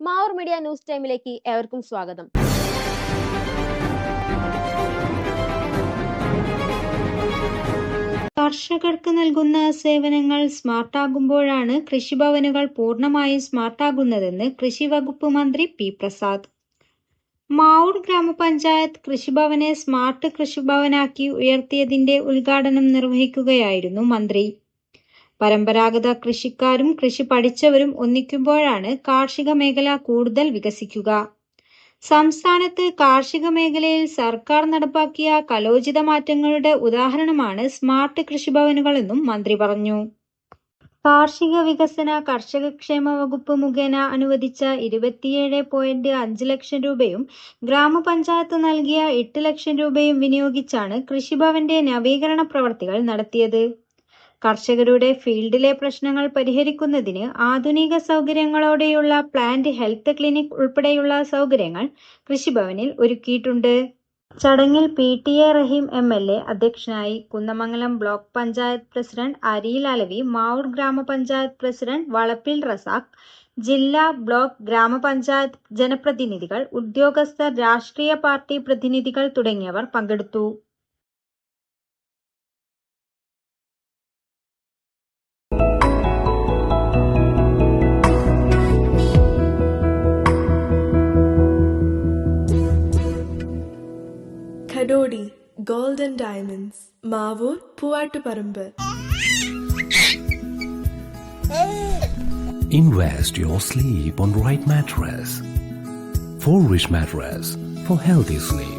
Mavoor media news ടൈമിലേക്ക് ഏവർക്കും സ്വാഗതം. കർഷകർക്ക് നൽകുന്ന സേവനങ്ങൾ സ്മാർട്ടാകുമ്പോഴാണ് കൃഷിഭവനുകൾ പൂർണമായും സ്മാർട്ടാകുന്നതെന്ന് കൃഷി വകുപ്പ് മന്ത്രി പി പ്രസാദ്. മാവൂർ ഗ്രാമപഞ്ചായത്ത് കൃഷിഭവനെ സ്മാർട്ട് കൃഷിഭവനാക്കി ഉയർത്തിയതിന്റെ ഉദ്ഘാടനം നിർവഹിക്കുകയായിരുന്നു മന്ത്രി. പരമ്പരാഗത കൃഷിക്കാരും കൃഷി പഠിച്ചവരും ഒന്നിക്കുമ്പോഴാണ് കാർഷിക മേഖല കൂടുതൽ വികസിക്കുക. സംസ്ഥാനത്ത് കാർഷിക മേഖലയിൽ സർക്കാർ നടപ്പാക്കിയ കലോചിത മാറ്റങ്ങളുടെ ഉദാഹരണമാണ് സ്മാർട്ട് കൃഷിഭവനുകളെന്നും മന്ത്രി പറഞ്ഞു. കാർഷിക വികസന കർഷക ക്ഷേമ വകുപ്പ് മുഖേന അനുവദിച്ച ഇരുപത്തിയേഴ് പോയിന്റ് അഞ്ച് ലക്ഷം രൂപയും ഗ്രാമപഞ്ചായത്ത് നൽകിയ എട്ട് ലക്ഷം രൂപയും വിനിയോഗിച്ചാണ് കൃഷിഭവന്റെ നവീകരണ പ്രവർത്തികൾ നടത്തിയത്. കർഷകരുടെ ഫീൽഡിലെ പ്രശ്നങ്ങൾ പരിഹരിക്കുന്നതിന് ആധുനിക സൗകര്യങ്ങളോടെയുള്ള പ്ലാന്റ് ഹെൽത്ത് ക്ലിനിക് ഉൾപ്പെടെയുള്ള സൗകര്യങ്ങൾ കൃഷിഭവനിൽ ഒരുക്കിയിട്ടുണ്ട്. ചടങ്ങിൽ P T A Rahim M L A അധ്യക്ഷനായി കുന്നമംഗലം ബ്ലോക്ക് പഞ്ചായത്ത് പ്രസിഡന്റ് അരിയിൽ അലവി മാവൂർ ഗ്രാമപഞ്ചായത്ത് പ്രസിഡന്റ് വളപ്പിൽ റസാഖ് ജില്ലാ ബ്ലോക്ക് ഗ്രാമപഞ്ചായത്ത് ജനപ്രതിനിധികൾ ഉദ്യോഗസ്ഥർ രാഷ്ട്രീയ പാർട്ടി പ്രതിനിധികൾ തുടങ്ങിയവർ പങ്കെടുത്തു. Gold and Diamonds, Mavur, Puvattuparambு. Invest your sleep on right mattress. For rich mattress for healthy sleep.